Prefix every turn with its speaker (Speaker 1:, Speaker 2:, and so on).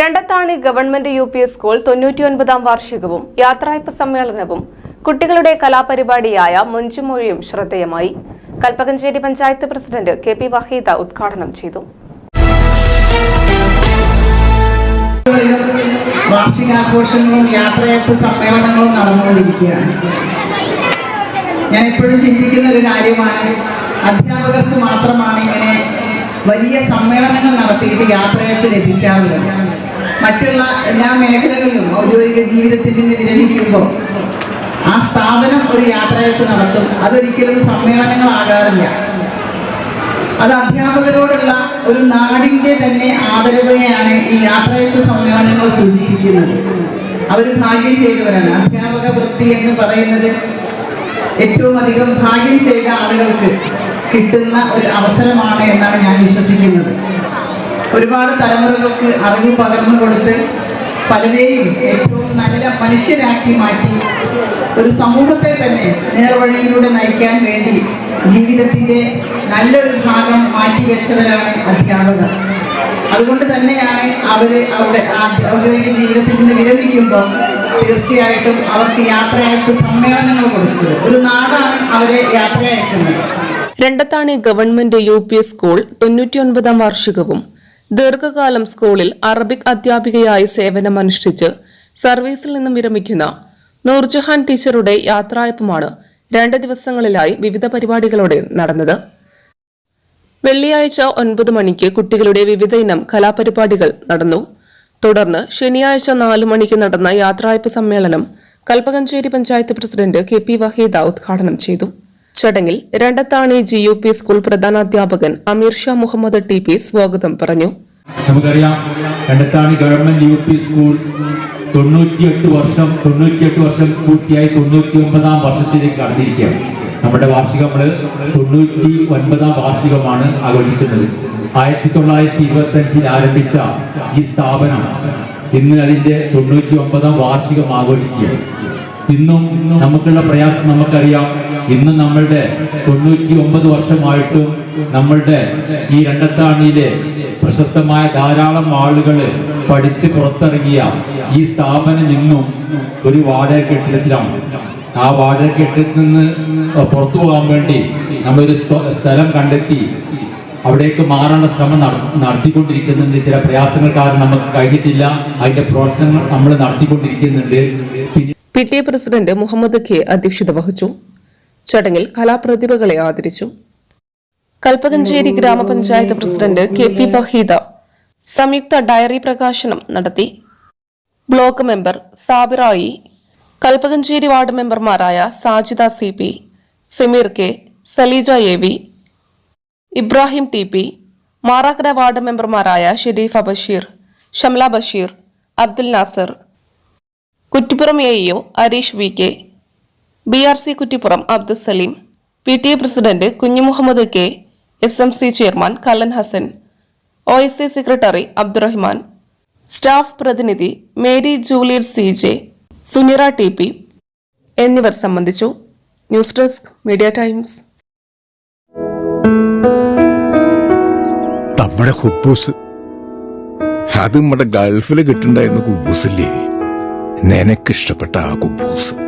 Speaker 1: Randathani government U P school തൊണ്ണൂറ്റിയൊൻപതാം വാർഷികവും യാത്രയപ്പ് സമ്മേളനവും കുട്ടികളുടെ കലാപരിപാടിയായ മുഞ്ചുമൊഴിയും ശ്രദ്ധേയമായി. Kalpakanchery panchayat president K P Waheeda ഉദ്ഘാടനം ചെയ്തു.
Speaker 2: വാർഷികാഘോഷങ്ങളും യാത്രയപ്പ് സമ്മേളനങ്ങളും നടന്നുകൊണ്ടിരിക്കുകയാണ്. ഞാൻ എപ്പോഴും ചിന്തിക്കുന്ന ഒരു കാര്യമാണ്. അധ്യാപകർക്ക് മാത്രമാണ് ഇങ്ങനെ വലിയ സമ്മേളനങ്ങൾ നടത്തിയിട്ട് യാത്രയപ്പ് ലഭിക്കാറുള്ളത്. മറ്റുള്ള എല്ലാ മേഖലകളിലും ഔദ്യോഗിക ജീവിതത്തിൽ നിന്ന് വിരമിക്കുമ്പോൾ ആ സ്ഥാപനം ഒരു യാത്രയൊക്കെ നടത്തും. അതൊരിക്കലും സമ്മേളനങ്ങളാകാറില്ല. അത് അധ്യാപകരോടുള്ള ഒരു നാടിന്റെ തന്നെ ആദരവിനെയാണ് ഈ യാത്രയപ്പ് സമ്മേളനങ്ങൾ സൂചിപ്പിക്കുന്നത്. അവർ ഭാഗ്യം ചെയ്തവരാണ്. അധ്യാപക വൃത്തി എന്ന് പറയുന്നത് ഏറ്റവും അധികം ഭാഗ്യം ചെയ്ത ആളുകൾക്ക് കിട്ടുന്ന ഒരു അവസരമാണ് എന്നാണ് ഞാൻ വിശ്വസിക്കുന്നത്. ഒരുപാട് തലമുറകൾക്ക് അറിവ് പകർന്നു കൊടുത്ത് പലരെയും ഏറ്റവും നല്ല മനുഷ്യരാക്കി മാറ്റി ഒരു സമൂഹത്തെ തന്നെ നേർവഴിയിലൂടെ നയിക്കാൻ വേണ്ടി ജീവിതത്തിന്റെ നല്ലൊരു ഭാഗം മാറ്റിവെച്ചവരാണ് അധ്യാപകർ. അതുകൊണ്ട് തന്നെയാണ് അവർ അവരുടെ ഔദ്യോഗിക ജീവിതത്തിൽ നിന്ന് വിരമിക്കുമ്പോൾ തീർച്ചയായിട്ടും അവർക്ക് യാത്രയായിട്ട് സമ്മേളനങ്ങൾ കൊടുക്കുന്നത്. ഒരു നാടാണ് അവരെ യാത്രയയക്കുന്നത്.
Speaker 1: Randathani government U P school തൊണ്ണൂറ്റിയൊൻപതാം വാർഷികവും ദീർഘകാലം സ്കൂളിൽ അറബിക് അധ്യാപികയായി സേവനമനുഷ്ഠിച്ച് സർവീസിൽ നിന്നും വിരമിക്കുന്ന നൂർജഹാൻ ടീച്ചറുടെ യാത്രായപ്പമാണ് രണ്ട് ദിവസങ്ങളിലായി വിവിധ പരിപാടികളോടെ നടന്നത്. വെള്ളിയാഴ്ച ഒൻപത് മണിക്ക് കുട്ടികളുടെ വിവിധ ഇനം കലാപരിപാടികൾ നടന്നു. തുടർന്ന് ശനിയാഴ്ച നാലു മണിക്ക് നടന്ന യാത്രായപ്പ് സമ്മേളനം Kalpakanchery panchayat president K P Waheeda ഉദ്ഘാടനം ചെയ്തു. ചടങ്ങിൽ Randathani G U P school പ്രധാനാധ്യാപകൻ Ameer Shah Muhammad T P സ്വാഗതം പറഞ്ഞു.
Speaker 3: നമുക്കറിയാം Randathani government U P school തൊണ്ണൂറ്റിയെട്ട് വർഷം തൊണ്ണൂറ്റിയെട്ട് വർഷം പൂർത്തിയായി തൊണ്ണൂറ്റി ഒമ്പതാം വർഷത്തിലേക്ക് കടന്നിരിക്കുകയാണ്. നമ്മുടെ വാർഷികം നമ്മൾ തൊണ്ണൂറ്റി ഒൻപതാം വാർഷികമാണ് ആഘോഷിക്കുന്നത്. ആയിരത്തി തൊള്ളായിരത്തി ഇരുപത്തി അഞ്ചിൽ ആരംഭിച്ച ഈ സ്ഥാപനം ഇന്ന് അതിന്റെ തൊണ്ണൂറ്റി ഒമ്പതാം വാർഷികം ആഘോഷിക്കുകയാണ്. ഇന്നും നമുക്കുള്ള പ്രയാസം നമുക്കറിയാം ഇന്ന് നമ്മളുടെ തൊണ്ണൂറ്റി ഒമ്പത് വർഷമായിട്ടും നമ്മളുടെ ഈ രണ്ടത്താണിയിലെ പ്രശസ്തമായ ധാരാളം ആളുകൾ പഠിച്ച് പുറത്തിറങ്ങിയ ഈ സ്ഥാപനം ഇന്നും ഒരു വാടക കെട്ടിടത്തിലാണ് ആ വാടക കെട്ടിടത്തിൽ നിന്ന് പുറത്തു പോകാൻ വേണ്ടി നമ്മളൊരു സ്ഥ- സ്ഥലം കണ്ടെത്തി അവിടേക്ക് മാറാനുള്ള ശ്രമം നട- നടത്തിക്കൊണ്ടിരിക്കുന്നുണ്ട്. ചില പ്രയാസങ്ങൾ കാരണം നമുക്ക് കഴിഞ്ഞിട്ടില്ല. അതിന്റെ പ്രവർത്തനങ്ങൾ നമ്മൾ നടത്തിക്കൊണ്ടിരിക്കുന്നുണ്ട്.
Speaker 1: P T A president Muhammad ഖെ അധ്യക്ഷത വഹിച്ചു. ചടങ്ങിൽ കലാപ്രതിഭകളെ ആദരിച്ചു. കൽപ്പകഞ്ചേരി ഗ്രാമപഞ്ചായത്ത് പ്രസിഡന്റ് കെ പി വഹീദ സംയുക്ത ഡയറി പ്രകാശനം നടത്തി. ബ്ലോക്ക് മെമ്പർ സാബിറായി കൽപ്പകഞ്ചേരി വാർഡ് മെമ്പർമാരായ Sajida C P Sameer K Saleeja A V Ibrahim T P Marakkara ward മെമ്പർമാരായ Shareefa Basheer Shamla Basheer Abdul Nasar Kuttippuram A EO Areesh V K B R C Kuttippuram Abdul Saleem P T A president Kunju Muhammad K S M C chairman Kallan Hasan O S A secretary Abdurahman staff പ്രതിനിധി Mary Julier C J Sunira T P എന്നിവർ സംബന്ധിച്ചു. News desk media times.
Speaker 4: നമ്മുടെ ഹുബൂസ്. അത് നമ്മുടെ ഗൾഫിൽ കിട്ടുണ്ടായിരുന്ന കുബൂസില്ലേ? നിനക്കിഷ്ടപ്പെട്ട ആ കുബൂസ്.